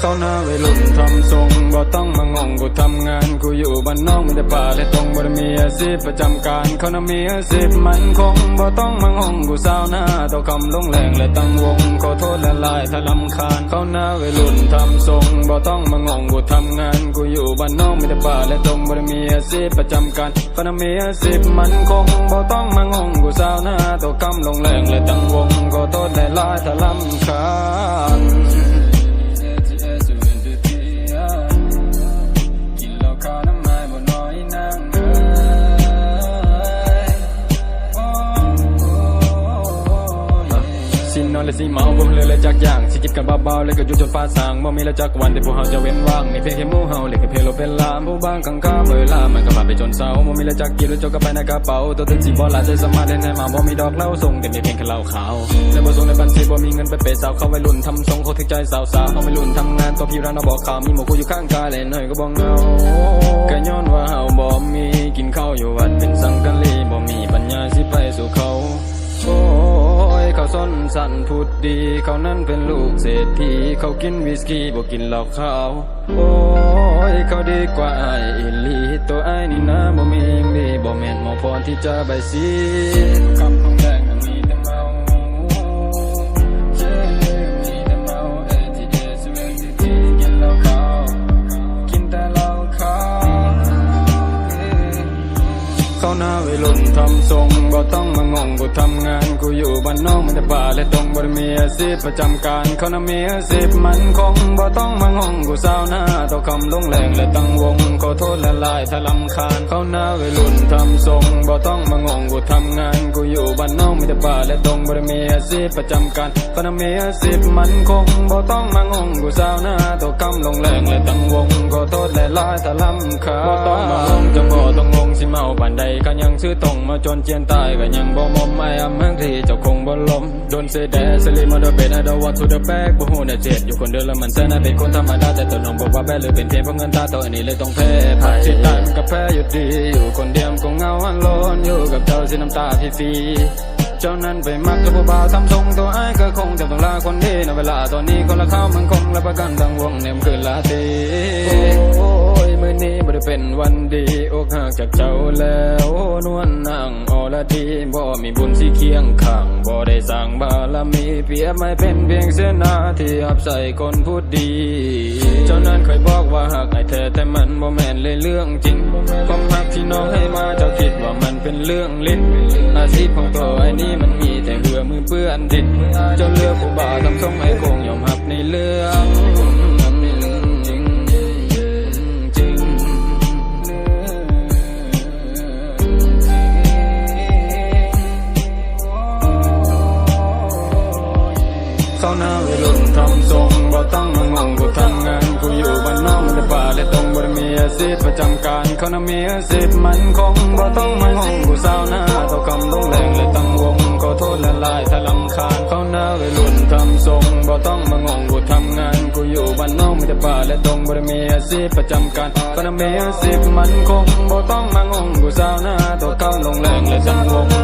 เขาหน้าไว้ลุ่นทำทรงบ่ต้องมางงกูทำงาน กูอยู่บ้านนอกมันจะป่าและตรงบ่ไมีอาชีพประจำการ เขาน่ะมีอาชีพมันคงบ่ต้องมางงกูเศร้าหน้าต่อคำลงแรงและตั้งวงขอโทษละลายถ้าลำคาญ เขาหน้าไว้ลุ่นทำทรงบ่ต้องมางงกูทำงาน กูอยู่บ้านนอกมันจะป่าและตรงบ่ไมีอาชีพประจำการ เขาน่ะมีอาชีพมันคงบ่ต้องมางงกูเศร้าหน้าต่อคำลงแรงและตั้งวงขอโทษละลายถ้าลำคาญ สินอนและสิเมาบ่เลยเลยจักอย่างสิคิดกันเบาๆเลยก็อยู่จนฟ้าสางบ่มีแล้วจักวันที่พวกเฮาจะเว้นว่างมีเพียงแค่หมู่เฮาเลยก็เพลโลเป็นลามผู้บางข้างข้ามเวลามันก็ผ่าไปจนเศร้าบ่มีแล้วจักกินแล้วจกก็ไปในกระเป๋าตัวถึงสิบ่หลายใจสมารถเล่นให้มาบ่มีดอกเหล้าส่งแต่มีเพียงแค่เหล้าขาวและบ่ส่งในบัญชีบ่มีเงินไปเปย์สาวเขาไวัยรุ่นทำทรงเขาถึงใจสาวๆเขาวัยรุ่นทำงานตัวพี่ร้านเราบอกข่าวมีหมู่กูอยู่ข้างกายเลยหน่อยก็บ่เงาก็ย้อนว่าเฮาบ่มีกินข้าวอยู่วัดเป็นสังกะลีบ่มีปัญญาสิไปสู่เขา ส้นสันพูดดี เขานั้นเป็นลูกเศรษฐีเขากินวิสกี้บอกินเหล้าขาวโอ้ยเขาดีกว่าไอ้อิลีตัวไอ้นี่นะบ่มีดีบ่แม่นหมอพรที่จะใบสีคำของแเขาหน้าวัยรุ่นทำทรงบ่ต้องมางงกูทำงานกูอยู่บ้านนอกมันแต่ป่าและตรงบ่ได้มีอาชีพประจำการเขาหน่ะมีอาชีพมันคงบ่ต้องมางงกูสาวหน้าต่อคำลงแรงและตั้งวงขอโทษและลายถ้าลำคาญเขาหน้าวัยรุ่นทำทรงบ่ต้องมางงกูทำงานกูอยู่บ้านนอกมีแต่ป่าและตรงบ่ได้มีอาชีพประจำการเขาหน่ะมีอาชีพมันคงบ่ต้องมางงกูสาวหน้าต่อคำลงแรงและตั้งวง ขอโทษและลายถ้าลำคาบ่ต้องมางงจะบ่ต้องงงสิเมาปานใดก็ยังซื้อตรงมาจนเจียนตายก็ยังบ่มอมไม่อำเมืองที่เจ้าคงบ่ลมโดนเสยแดสลิมาเดเบดไอดวัตถุเดแบกบ่ฮู้เนี่ยเจ็ดอยู่คนเดียวแล้วมันแสนน่าเป็นคนธรรมดาแต่ตัวน้องบอกว่าแบหรือเป็นเพียงเพราะเงินตาตัวอันนี้เลยต้องแพ้ผักที่ตายมันก็แพ้อยู่ดีอยู่คนเดียวก็เหงาอันโลนอยู่กับเจ้าสิน้ำตาฟรี เจ้านั้นไปมักกับผู้บ่าวทำทรงตัวไอ้ก็คงจะต้องลาคนดีในะเวลาตอนนี้คนละข้าวมันคงและประกันทั้งวงเนี่ยมันคือลาตีโอ้ยมื้อนี้บ่ได้เป็นวันดีอกหักจากเจ้าแล้วนวลนางอรดีบ่มีบุญสิเคียงข้างบ่ได้สร้างบารมีเปียบไม่เป็นเพียงเสนาที่อับใส่คนพูดดี เจ้านั้นเคยบอกว่าหักไอ้แท้แต่มันบ่แม่นเลยเรื่องจริงความหักที่น้องให้มาเจ้าคิดว่ามันเป็นเรื่องลิ้นอาชีพของตัวไอ้นี่มันมีแต่เหือมือเปื้อนดินเจ้าเลือกผู้บ่าวทำทรงไอ้โกงยอมหับในเรื่องจริงจริงเขาหน้าวัยรุ่นทำทรงบ่ต้องมางงกูทำ มีอาชีพประจำการเขาน่ะมีอาชีพมันคงบ่ต้องมางงกูสาวหน้าต่อคำลงแรงและตั้งวงขอโทษละลายถ้าลำคาญเขาหน้าเลยลุ่นทำทรงบ่ต้องมางงกูทำงานกูอยู่บ้านนอกไม่จะป่าและตรงบ่ได้มีอาชีพประจำการเขาน่ะมีอาชีพมันคงบ่ต้องมางงกูสาวหน้าต่อคำลงแรงและตั้งวง